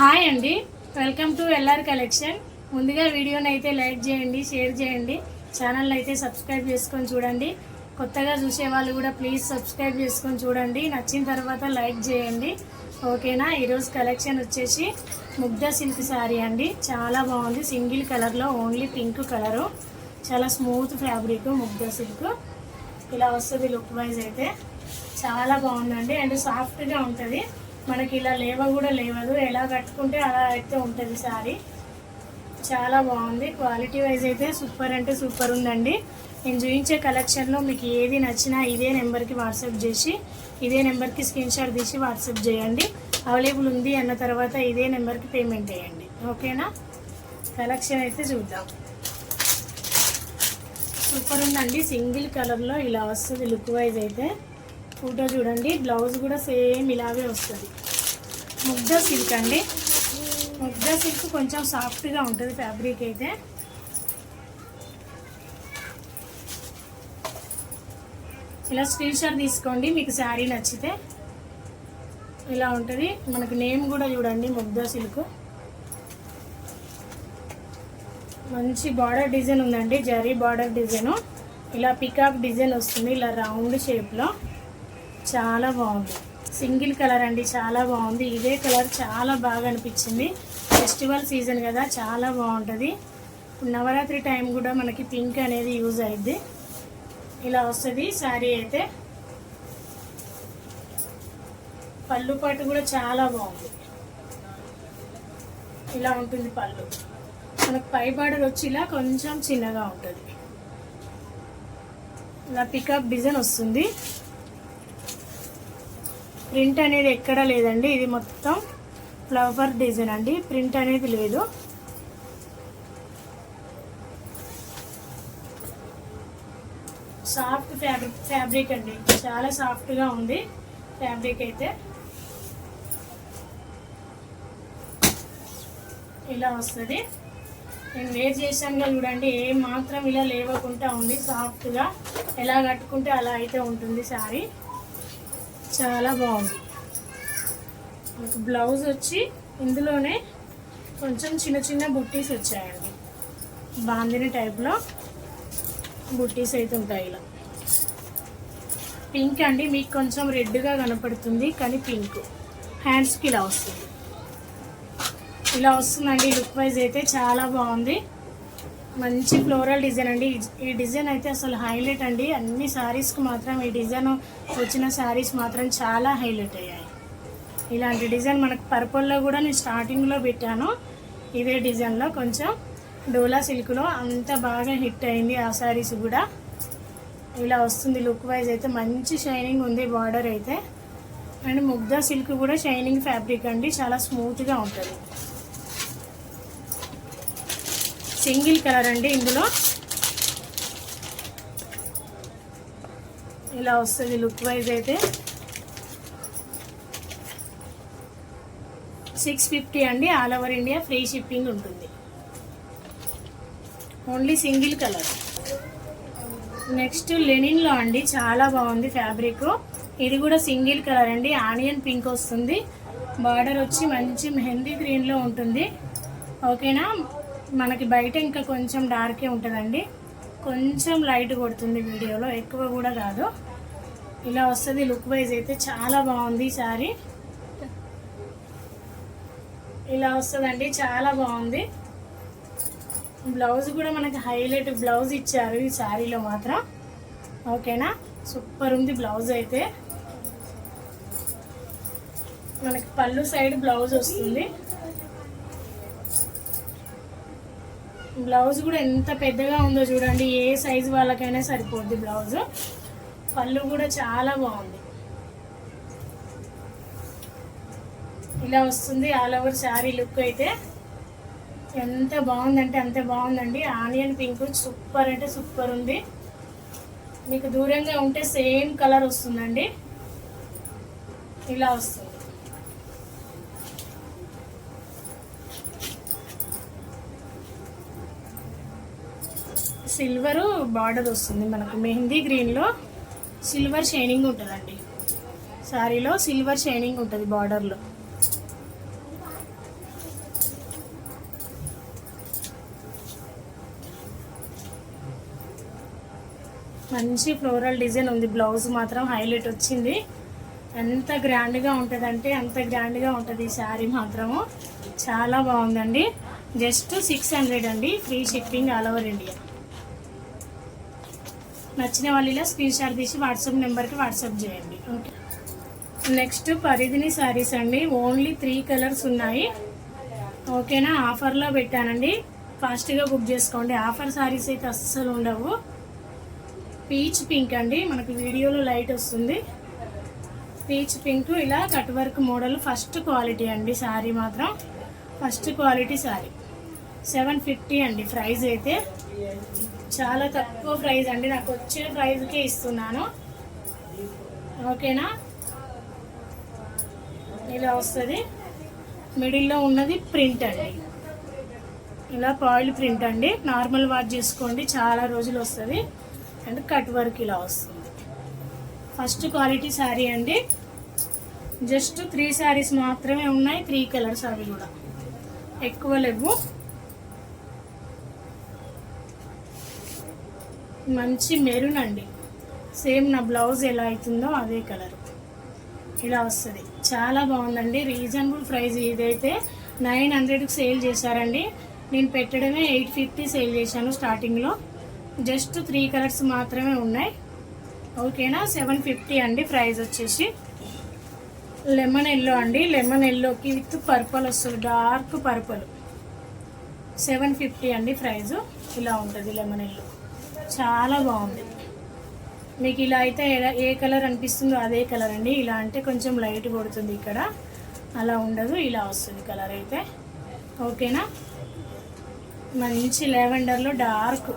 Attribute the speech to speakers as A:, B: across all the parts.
A: Hi అండి. Welcome to LR collection ముందుగా వీడియోని అయితే లైక్ చేయండి షేర్ చేయండి. ఛానల్ అయితే సబ్స్క్రైబ్ చేసుకొని చూడండి. కొత్తగా చూసే వాళ్ళు కూడా ప్లీజ్ సబ్స్క్రైబ్ చేసుకొని చూడండి. నచ్చిన తర్వాత లైక్ చేయండి. ఓకేనా? ఈరోజు కలెక్షన్ వచ్చేసి ముగ్ధ సిల్క్ శారీ అండి. చాలా బాగుంది. సింగిల్ కలర్లో ఓన్లీ పింక్ కలరు చాలా స్మూత్ ఫ్యాబ్రిక్ ముగ్ధ సిల్క్ ఇలా వస్తుంది లుక్ వైజ్ అయితే. చాలా బాగుందండి. అండ్ సాఫ్ట్గా ఉంటుంది. మనకి ఇలా లేవ కూడా లేవదు. ఎలా కట్టుకుంటే అలా అయితే ఉంటుంది సారీ. చాలా బాగుంది. క్వాలిటీ వైజ్ అయితే సూపర్ అంటే సూపర్ ఉందండి. నేను చూపించే కలెక్షన్లో మీకు ఏది నచ్చినా ఇదే నెంబర్కి వాట్సాప్ చేసి ఇదే నెంబర్కి స్క్రీన్ షాట్ తీసి వాట్సాప్ చేయండి. అవైలబుల్ ఉంది అన్న తర్వాత ఇదే నెంబర్కి పేమెంట్ చేయండి. ఓకేనా కలెక్షన్ అయితే చూద్దాం. సూపర్ ఉందండి. సింగిల్ కలర్లో ఇలా వస్తుంది లుక్ వైజ్ అయితే. ఫోటో చూడండి. బ్లౌజ్ కూడా సేమ్ ఇలాగే వస్తుంది. ముగ్ధ సిల్క్ అండి. ముగ్ధ సిల్క్ కొంచెం సాఫ్ట్గా ఉంటుంది ఫ్యాబ్రిక్ అయితే. ఇలా స్క్రీన్ షాట్ తీసుకోండి. మీకు శారీ నచ్చితే ఇలా ఉంటుంది. మనకు నేమ్ కూడా చూడండి ముగ్ధ సిల్క్ మంచి బార్డర్ డిజైన్ ఉందండి. జరీ బార్డర్ డిజైను ఇలా పికాక్ డిజైన్ వస్తుంది. ఇలా రౌండ్ షేప్లో చాలా బాగుంది. సింగిల్ కలర్ అండి చాలా బాగుంది. ఇదే కలర్ చాలా బాగా అనిపించింది. ఫెస్టివల్ సీజన్ కదా చాలా బాగుంటుంది. నవరాత్రి టైం కూడా మనకి పింక్ అనేది యూజ్ అయింది ఇలా వస్తుంది శారీ అయితే. పళ్ళు పాటు కూడా చాలా బాగుంది. ఇలా ఉంటుంది పళ్ళు. మనకు పై బార్డర్ వచ్చి ఇలా కొంచెం చిన్నగా ఉంటుంది. ఇలా పికప్ డిజైన్ వస్తుంది. ప్రింట్ అనేది ఎక్కడ లేదండి. ఇది మొత్తం ఫ్లవర్ డిజైన్ అండి. ప్రింట్ అనేది లేదు. సాఫ్ట్ ఫ్యాబ్రిక్ ఫ్యాబ్రిక్ అండి. చాలా సాఫ్ట్గా ఉంది ఫ్యాబ్రిక్ అయితే. ఇలా వస్తుంది. నేను వేర్ చేశానుగా చూడండి. ఏ మాత్రం ఇలా లేవకుండా ఉంది సాఫ్ట్గా. ఎలా కట్టుకుంటే అలా అయితే ఉంటుంది శారీ. చాలా బాగుంది. మీకు బ్లౌజ్ వచ్చి ఇందులోనే కొంచెం చిన్న చిన్న బుట్టీస్ వచ్చాయండి. బాందిని టైప్లో బుట్టీస్ అయితే ఉంటాయి ఇలా. పింక్ అండి మీకు కొంచెం రెడ్గా కనపడుతుంది కానీ పింక్. హ్యాండ్స్కి ఇలా వస్తుంది. ఇలా వస్తుందండి లుక్ వైజ్ అయితే చాలా బాగుంది. మంచి ఫ్లోరల్ డిజైన్ అండి. ఈ- డిజైన్ అయితే అసలు హైలైట్ అండి. అన్ని శారీస్కి మాత్రం ఈ డిజైన్ వచ్చిన శారీస్ మాత్రం చాలా హైలైట్ అయ్యాయి. ఇలాంటి డిజైన్ మనకు పర్పుల్లో కూడా నేను స్టార్టింగ్లో పెట్టాను. ఇదే డిజైన్లో కొంచెం డోలా సిల్క్లో అంత బాగా హిట్ అయింది ఆ శారీస్ కూడా. ఇలా వస్తుంది లుక్ వైజ్ అయితే మంచి షైనింగ్ ఉంది బార్డర్ అయితే. అండ్ ముగ్ధా సిల్క్ కూడా షైనింగ్ ఫ్యాబ్రిక్ అండి. చాలా స్మూత్గా ఉంటుంది. సింగిల్ కలర్ అండి ఇందులో. ఇలా వస్తుంది లుక్ వైజ్ అయితే. సిక్స్ ఫిఫ్టీ అండి all over India free shipping ఉంటుంది. Only single colour. నెక్స్ట్ లెనిన్లో అండి చాలా బాగుంది ఫ్యాబ్రిక్. ఇది కూడా సింగిల్ కలర్ అండి ఆనియన్ పింక్ వస్తుంది. బార్డర్ వచ్చి మంచి మెహందీ గ్రీన్లో ఉంటుంది. ఓకేనా? మనకి బయట ఇంకా కొంచెం డార్కే ఉంటుందండి. కొంచెం లైట్ కొడుతుంది వీడియోలో ఎక్కువ కూడా కాదు. ఇలా వస్తుంది లుక్ వైజ్ అయితే చాలా బాగుంది శారీ. ఇలా వస్తుందండి చాలా బాగుంది. బ్లౌజ్ కూడా మనకి హైలైట్ బ్లౌజ్ ఇచ్చారు ఈ శారీలో మాత్రం. ఓకేనా? సూపర్ ఉంది బ్లౌజ్ అయితే. మనకి పళ్ళు సైడ్ బ్లౌజ్ వస్తుంది. బ్లౌజ్ కూడా ఎంత పెద్దగా ఉందో చూడండి ఏ సైజు వాళ్ళకైనా సరిపోద్ది బ్లౌజ్. పళ్ళు కూడా చాలా బాగుంది. ఇలా వస్తుంది ఆల్ ఓవర్ శారీ లుక్ అయితే. ఎంత బాగుందంటే అంత బాగుందండి. ఆనియన్ పింక్ సూపర్ అంటే సూపర్ ఉంది. మీకు దూరంగా ఉంటే సేమ్ కలర్ వస్తుందండి. ఇలా వస్తుంది. సిల్వర్ బార్డర్ వస్తుంది మనకు. మెహందీ గ్రీన్లో సిల్వర్ షైనింగ్ ఉంటుందండి. శారీలో సిల్వర్ షైనింగ్ ఉంటుంది బార్డర్లో. మంచి ఫ్లోరల్ డిజైన్ ఉంది. బ్లౌజ్ మాత్రం హైలైట్ వచ్చింది. ఎంత గ్రాండ్గా ఉంటుందంటే అంత గ్రాండ్గా ఉంటుంది ఈ శారీ మాత్రము. చాలా బాగుందండి. జస్ట్ సిక్స్ హండ్రెడ్ అండి. Free shipping all over India. నచ్చిన వాళ్ళు ఇలా స్క్రీన్ షాట్ తీసి వాట్సాప్ నెంబర్కి వాట్సాప్ చేయండి. ఓకే. నెక్స్ట్ పరిధిని శారీస్ అండి. ఓన్లీ త్రీ కలర్స్ ఉన్నాయి. ఓకేనా? ఆఫర్లో పెట్టానండి. ఫాస్ట్గా బుక్ చేసుకోండి. ఆఫర్ శారీస్ అయితే అస్సలు ఉండవు. పీచ్ పింక్ అండి. మనకు వీడియోలో లైట్ వస్తుంది. పీచ్ పింక్ ఇలా cut work model first quality అండి శారీ మాత్రం. First quality sari. Seven fifty అండి ప్రైస్ అయితే. చాలా తక్కువ ప్రైస్ అండి. నాకు వచ్చే ప్రైస్కే ఇస్తున్నాను. ఓకేనా? ఇలా వస్తుంది. మిడిల్లో ఉన్నది ప్రింట్ అండి. ఇలా పాయిల్ ప్రింట్ అండి. నార్మల్ వాష్ చేసుకోండి. చాలా రోజులు వస్తుంది. అండ్ కట్ వర్క్ ఇలా వస్తుంది. ఫస్ట్ క్వాలిటీ శారీ అండి. జస్ట్ త్రీ శారీస్ మాత్రమే ఉన్నాయి. త్రీ కలర్స్ అవి కూడా. ఎక్కువ లేవు. మంచి మెరూన్ అండి. సేమ్ నా బ్లౌజ్ ఎలా అవుతుందో అదే కలర్. ఇలా వస్తుంది. చాలా బాగుందండి. రీజనబుల్ ప్రైస్ ఇదైతే నైన్ హండ్రెడ్కి సేల్ చేశారండి. నేను పెట్టడమే ఎయిట్ ఫిఫ్టీ సేల్ చేశాను స్టార్టింగ్లో. జస్ట్ త్రీ కలర్స్ మాత్రమే ఉన్నాయి. ఓకేనా? సెవెన్ ఫిఫ్టీ అండి ప్రైస్ వచ్చేసి. లెమన్ ఎల్లో అండి. లెమన్ ఎల్లోకి విత్ పర్పుల్ వస్తుంది. Dark purple. సెవెన్ ఫిఫ్టీ అండి ప్రైజు ఇలా ఉంటుంది లెమన్ ఎల్లో. చాలా బాగుంది. మీకు ఇలా అయితే ఏ కలర్ అనిపిస్తుందో అదే కలర్ అండి. ఇలా అంటే కొంచెం లైట్ కొడుతుంది ఇక్కడ. అలా ఉండదు ఇలా వస్తుంది కలర్ అయితే. ఓకేనా? మంచి లెవెండర్లో డార్క్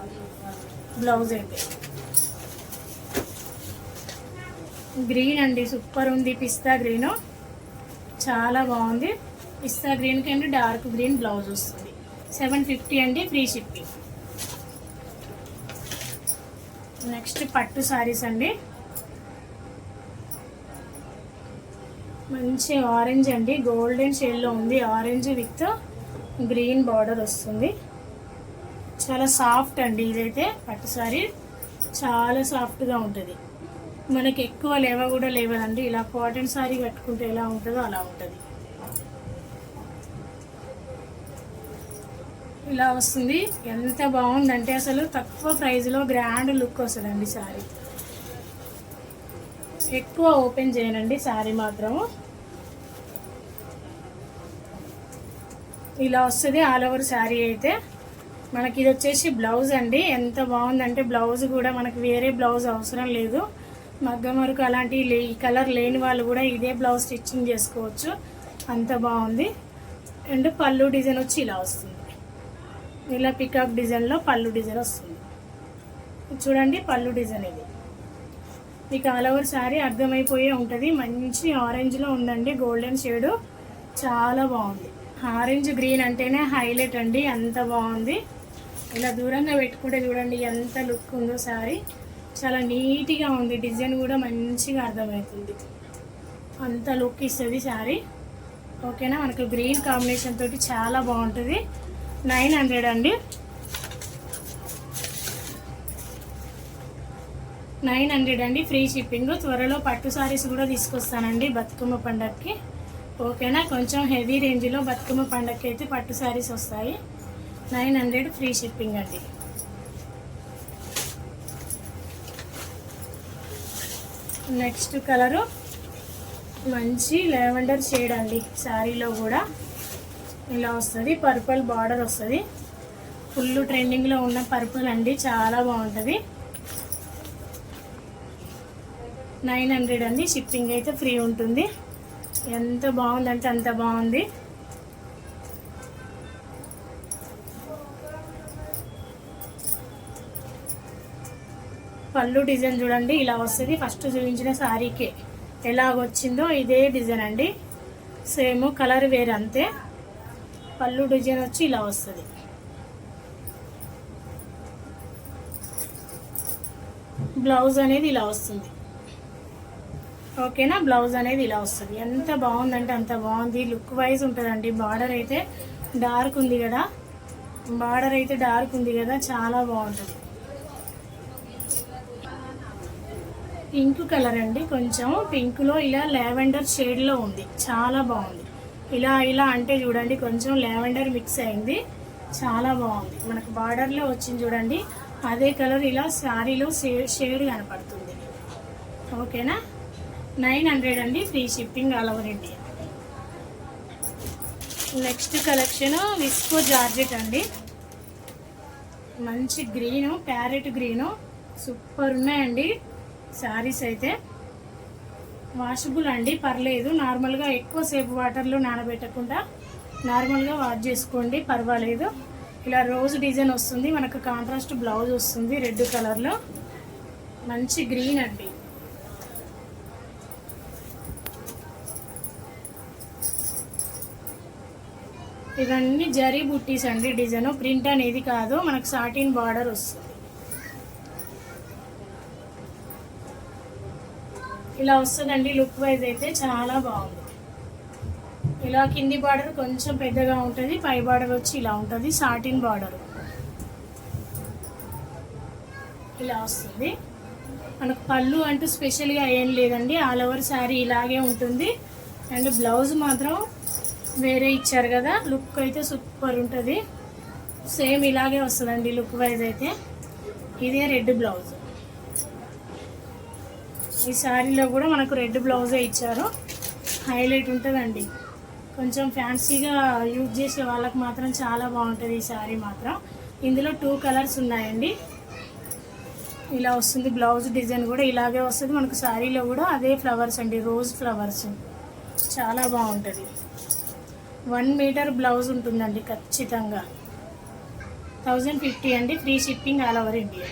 A: బ్లౌజ్ అయితే. గ్రీన్ అండి సూపర్ ఉంది పిస్తా గ్రీన్. చాలా బాగుంది. పిస్తా గ్రీన్కి అండి డార్క్ గ్రీన్ బ్లౌజ్ వస్తుంది. సెవెన్ ఫిఫ్టీ అండి ఫ్రీ షిప్పింగ్. నెక్స్ట్ పట్టు శారీస్ అండి. మంచి ఆరెంజ్ అండి. గోల్డెన్ షేడ్లో ఉంది. ఆరెంజ్ విత్ గ్రీన్ బార్డర్ వస్తుంది. చాలా సాఫ్ట్ అండి ఇదైతే పట్టు సారీ. చాలా సాఫ్ట్గా ఉంటుంది. మనకి ఎక్కువ లేవ కూడా లేవదండి. ఇలా కాటన్ సారీ కట్టుకుంటే ఎలా ఉంటుందో అలా ఉంటుంది. ఇలా వస్తుంది. ఎంత బాగుందంటే అసలు తక్కువ ప్రైస్లో గ్రాండ్ లుక్ వస్తుందండి శారీ ఎక్కువ ఓపెన్ చేయనండి శారీ మాత్రం ఇలా వస్తుంది ఆల్ ఓవర్ శారీ అయితే. మనకి ఇది వచ్చేసి బ్లౌజ్ అండి. ఎంత బాగుందంటే బ్లౌజ్ కూడా మనకి వేరే బ్లౌజ్ అవసరం లేదు. మగ్గం వరకు అలాంటి లే ఈ కలర్ లేని వాళ్ళు కూడా ఇదే బ్లౌజ్ స్టిచ్చింగ్ చేసుకోవచ్చు. అంత బాగుంది. అండ్ పళ్ళు డిజైన్ వచ్చి ఇలా వస్తుంది. ఇలా పికాక్ డిజైన్లో పళ్ళు డిజైన్ వస్తుంది. చూడండి పళ్ళు డిజైన్ ఇది. మీకు ఆల్ ఓవర్ శారీ అర్థమైపోయే ఉంటుంది. మంచి ఆరెంజ్లో ఉందండి గోల్డెన్ షేడు చాలా బాగుంది. ఆరెంజ్ గ్రీన్ అంటేనే హైలైట్ అండి అంత బాగుంది. ఇలా దూరంగా పెట్టుకుంటే చూడండి ఎంత లుక్ ఉందో శారీ చాలా నీట్గా ఉంది డిజైన్ కూడా మంచిగా అర్థమవుతుంది. అంత లుక్ ఇస్తుంది శారీ ఓకేనా మనకు గ్రీన్ కాంబినేషన్ తోటి చాలా బాగుంటుంది. నైన్ హండ్రెడ్ అండి. నైన్ హండ్రెడ్ అండి ఫ్రీ షిప్పింగ్. త్వరలో పట్టు సారీస్ కూడా తీసుకొస్తానండి బతుకమ్మ పండగకి ఓకేనా? కొంచెం హెవీ రేంజ్లో బతుకమ్మ పండగకి అయితే పట్టు సారీస్ వస్తాయి. నైన్ హండ్రెడ్ ఫ్రీ షిప్పింగ్ అండి. నెక్స్ట్ కలరు మంచి లెవెండర్ షేడ్ అండి శారీలో కూడా. ఇలా వస్తుంది. పర్పుల్ బార్డర్ వస్తుంది. ఫుల్ ట్రెండింగ్లో ఉన్న పర్పుల్ అండి. చాలా బాగుంటుంది. నైన్ హండ్రెడ్ అండి. షిప్పింగ్ అయితే ఫ్రీ ఉంటుంది. ఎంత బాగుందంటే అంత బాగుంది. పళ్ళు డిజైన్ చూడండి. ఇలా వస్తుంది. ఫస్ట్ చూపించిన శారీకే ఎలాగొచ్చిందో ఇదే డిజైన్ అండి. సేమ్ కలర్ వేరే అంతే. పళ్ళు డిజైన్ వచ్చి ఇలా వస్తుంది. బ్లౌజ్ అనేది ఇలా వస్తుంది. ఓకేనా? బ్లౌజ్ అనేది ఇలా వస్తుంది. ఎంత బాగుందంటే అంత బాగుంది. లుక్ వైజ్ ఉంటుందండి. బార్డర్ అయితే డార్క్ ఉంది కదా. బార్డర్ అయితే డార్క్ ఉంది కదా. చాలా బాగుంటుంది. పింక్ కలర్ అండి. కొంచెం పింక్లో ఇలా లావెండర్ షేడ్లో ఉంది. చాలా బాగుంది. ఇలా ఇలా అంటే చూడండి కొంచెం లావెండర్ మిక్స్ అయింది. చాలా బాగుంది. మనకు బార్డర్లో వచ్చింది చూడండి. అదే కలర్ ఇలా శారీలో షేడ్ కనపడుతుంది. ఓకేనా? నైన్ హండ్రెడ్ అండి. Free shipping all over India. Next collection visco georgette అండి. మంచి గ్రీను ప్యారెట్ గ్రీను. సూపర్ ఉన్నాయండి. శారీస్ అయితే. వాషబుల్ అండి పర్లేదు. నార్మల్గా ఎక్కువసేపు వాటర్లో నానబెట్టకుండా నార్మల్గా వాష్ చేసుకోండి పర్వాలేదు. ఇలా రోజ్ డిజైన్ వస్తుంది మనకు కాంట్రాస్ట్ బ్లౌజ్ వస్తుంది రెడ్ కలర్లో. మంచి గ్రీన్ అండి. ఇవన్నీ జరీ బుట్టీస్ అండి డిజైన్. ప్రింట్ అనేది కాదు మనకు సాటిన్ బార్డర్ వస్తుంది. ఇలా వస్తుందండి లుక్ వైజ్ అయితే చాలా బాగుంది. ఇలా కింది బార్డర్ కొంచెం పెద్దగా ఉంటుంది పై బార్డర్ వచ్చి ఇలా ఉంటుంది సాటిన్ బార్డర్ ఇలా వస్తుంది. మనకు పళ్ళు అంటూ స్పెషల్గా ఏం లేదండి ఆల్ ఓవర్ శారీ ఇలాగే ఉంటుంది. అండ్ బ్లౌజ్ మాత్రం వేరే ఇచ్చారు కదా లుక్ అయితే సూపర్ ఉంటుంది. సేమ్ ఇలాగే వస్తుందండి లుక్ వైజ్ అయితే. ఇదే రెడ్ బ్లౌజ్ ఈ శారీలో కూడా మనకు రెడ్ బ్లౌజే ఇచ్చారు. హైలైట్ ఉంటుందండి. కొంచెం ఫ్యాన్సీగా యూజ్ చేసే వాళ్ళకి మాత్రం చాలా బాగుంటుంది ఈ శారీ మాత్రం. ఇందులో టూ కలర్స్ ఉన్నాయండి. ఇలా వస్తుంది బ్లౌజ్ డిజైన్ కూడా ఇలాగే వస్తుంది. మనకు శారీలో కూడా అదే ఫ్లవర్స్ అండి రోజ్ ఫ్లవర్స్. చాలా బాగుంటుంది. వన్ మీటర్ బ్లౌజ్ ఉంటుందండి ఖచ్చితంగా. థౌజండ్ ఫిఫ్టీ అండి free shipping all over India.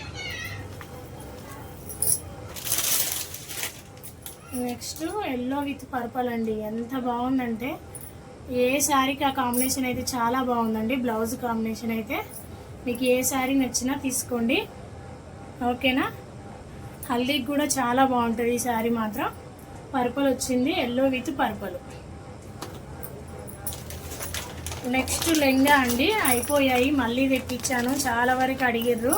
A: Next yellow with purple అండి. ఎంత బాగుందంటే ఏ శారీకి ఆ కాంబినేషన్ అయితే చాలా బాగుందండి. బ్లౌజ్ కాంబినేషన్ అయితే మీకు ఏ శారీ నచ్చినా తీసుకోండి. ఓకేనా? హల్దీకి కూడా చాలా బాగుంటుంది ఈ శారీ మాత్రం. పర్పల్ వచ్చింది yellow with purple. Next lehenga అండి. అయిపోయాయి మళ్ళీ తెప్పించాను. చాలా వరకు అడిగిర్రు.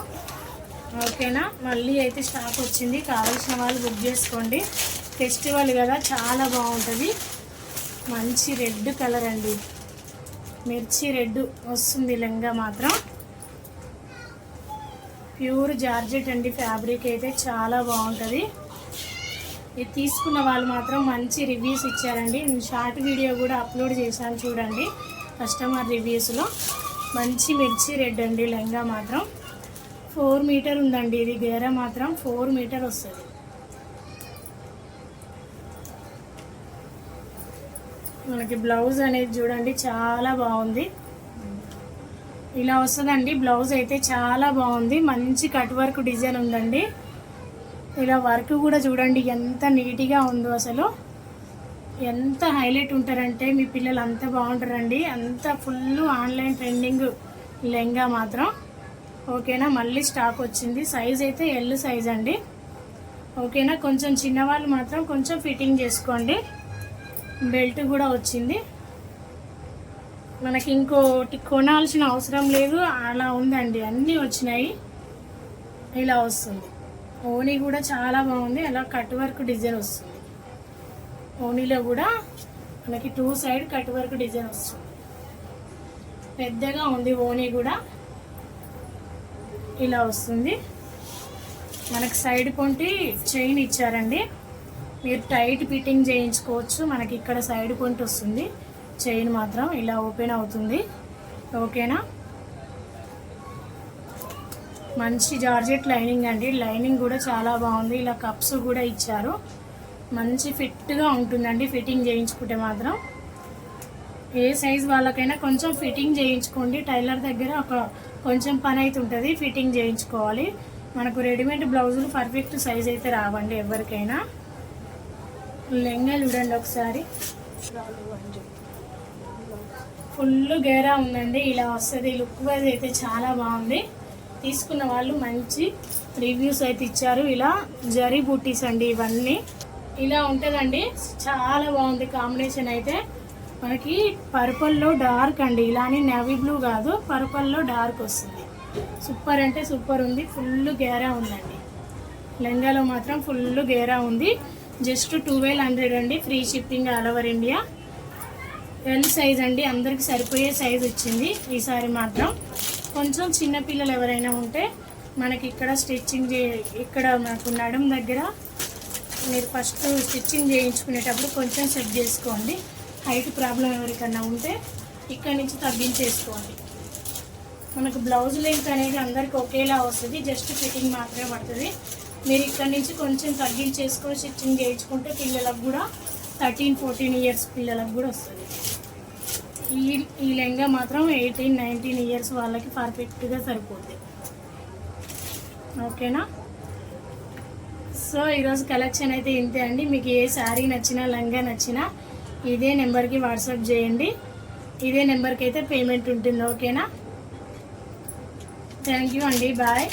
A: ఓకేనా? మళ్ళీ అయితే స్టాక్ వచ్చింది. కావాల్సిన వాళ్ళు బుక్ చేసుకోండి. ఫెస్టివల్ కదా చాలా బాగుంటుంది. మంచి రెడ్ కలర్ అండి. మిర్చి రెడ్ వస్తుంది లెంగా మాత్రం. ప్యూర్ జార్జెట్ అండి ఫ్యాబ్రిక్ అయితే చాలా బాగుంటుంది. ఇది తీసుకున్న వాళ్ళు మాత్రం మంచి రివ్యూస్ ఇచ్చారండి. నేను షార్ట్ వీడియో కూడా అప్లోడ్ చేశాను చూడండి కస్టమర్ రివ్యూస్లో. మంచి మిర్చి రెడ్ అండి లెంగా మాత్రం. ఫోర్ మీటర్ ఉందండి ఇది గేర మాత్రం. ఫోర్ మీటర్ వస్తుంది. మనకి బ్లౌజ్ అనేది చూడండి చాలా బాగుంది. ఇలా వస్తుందండి బ్లౌజ్ అయితే చాలా బాగుంది. మంచి కట్ వర్క్ డిజైన్ ఉందండి. ఇలా వర్క్ కూడా చూడండి ఎంత నీట్గా ఉందో అసలు. ఎంత హైలైట్ ఉంటారంటే మీ పిల్లలు అంత బాగుంటారండి. అంత ఫుల్ ఆన్లైన్ ట్రెండింగ్ లెంగా మాత్రం. ఓకేనా? మళ్ళీ స్టాక్ వచ్చింది. సైజ్ అయితే ఎల్ సైజ్ అండి. ఓకేనా? కొంచెం చిన్నవాళ్ళు మాత్రం కొంచెం ఫిట్టింగ్ చేసుకోండి. బెల్ట్ కూడా వచ్చింది. మనకి ఇంకోటి కొనాల్సిన అవసరం లేదు. అలా ఉందండి. అన్నీ వచ్చినాయి. ఇలా వస్తుంది. ఓనీ కూడా చాలా బాగుంది. అలా కట్ వర్క్ డిజైన్ వస్తుంది. ఓనీలో కూడా మనకి two side cut work design వస్తుంది. పెద్దగా ఉంది ఓనీ కూడా. ఇలా వస్తుంది. మనకి సైడ్ కొంటి చైన్ ఇచ్చారండి. మీరు టైట్ ఫిట్టింగ్ చేయించుకోవచ్చు. మనకి ఇక్కడ సైడ్ పొంటి వస్తుంది. చైన్ మాత్రం ఇలా ఓపెన్ అవుతుంది. ఓకేనా? మంచి జార్జెట్ లైనింగ్ అండి. లైనింగ్ కూడా చాలా బాగుంది. ఇలా కప్స్ కూడా ఇచ్చారు. మంచి ఫిట్గా ఉంటుందండి ఫిట్టింగ్ చేయించుకుంటే మాత్రం. ఏ సైజ్ వాళ్ళకైనా కొంచెం ఫిట్టింగ్ చేయించుకోండి. టైలర్ దగ్గర ఒక కొంచెం పని అయితే ఉంటుంది. ఫిట్టింగ్ చేయించుకోవాలి. మనకు రెడీమేడ్ బ్లౌజులు పర్ఫెక్ట్ సైజ్ అయితే రావండి ఎవరికైనా. లెంగా చూడండి ఒకసారి. ఫుల్ గేరా ఉందండి. ఇలా వస్తుంది. లుక్ వైజ్ అయితే చాలా బాగుంది. తీసుకున్న వాళ్ళు మంచి రివ్యూస్ అయితే ఇచ్చారు. ఇలా జరీ బూటీస్ అండి ఇవన్నీ. ఇలా ఉంటుందండి. చాలా బాగుంది కాంబినేషన్ అయితే. మనకి పర్పల్లో డార్క్ అండి. ఇలానే నేవీ బ్లూ కాదు. పర్పల్లో డార్క్ వస్తుంది. సూపర్ అంటే సూపర్ ఉంది. ఫుల్ గేరా ఉందండి. లెంగాలో మాత్రం ఫుల్ గేరా ఉంది. జస్ట్ ట్వెల్వ్ హండ్రెడ్ అండి free shipping all over India. L size అండి అందరికి సరిపోయే సైజ్ వచ్చింది ఈసారి మాత్రం. కొంచెం చిన్నపిల్లలు ఎవరైనా ఉంటే మనకి ఇక్కడ స్టిచ్చింగ్ చే ఇక్కడ మనకు నడుం దగ్గర మీరు ఫస్ట్ స్టిచ్చింగ్ చేయించుకునేటప్పుడు కొంచెం సెట్ చేసుకోండి. హైట్ ప్రాబ్లం ఎవరికన్నా ఉంటే ఇక్కడ నుంచి తగ్గించేసుకోండి. మనకు బ్లౌజ్ లెంత్ అనేది అందరికి ఒకేలా వస్తుంది జస్ట్ ఫిట్టింగ్ మాత్రమే పడుతుంది. మీరు ఇక్కడ నుంచి కొంచెం తగ్గించేసుకొని స్టిచ్చింగ్ చేయించుకుంటే పిల్లలకు కూడా థర్టీన్ ఫోర్టీన్ ఇయర్స్ పిల్లలకు కూడా వస్తుంది. ఈ ఈ లెంగా మాత్రం ఎయిటీన్ నైన్టీన్ ఇయర్స్ వాళ్ళకి పర్ఫెక్ట్గా సరిపోతుంది ఓకేనా? సో ఈరోజు కలెక్షన్ అయితే ఇంతే అండి. మీకు ఏ శారీ నచ్చినా లంగా నచ్చినా ఇదే నెంబర్కి వాట్సాప్ చేయండి. ఇదే నెంబర్కి అయితే పేమెంట్ ఉంటుంది. ఓకేనా? థ్యాంక్ యూ అండి. బాయ్.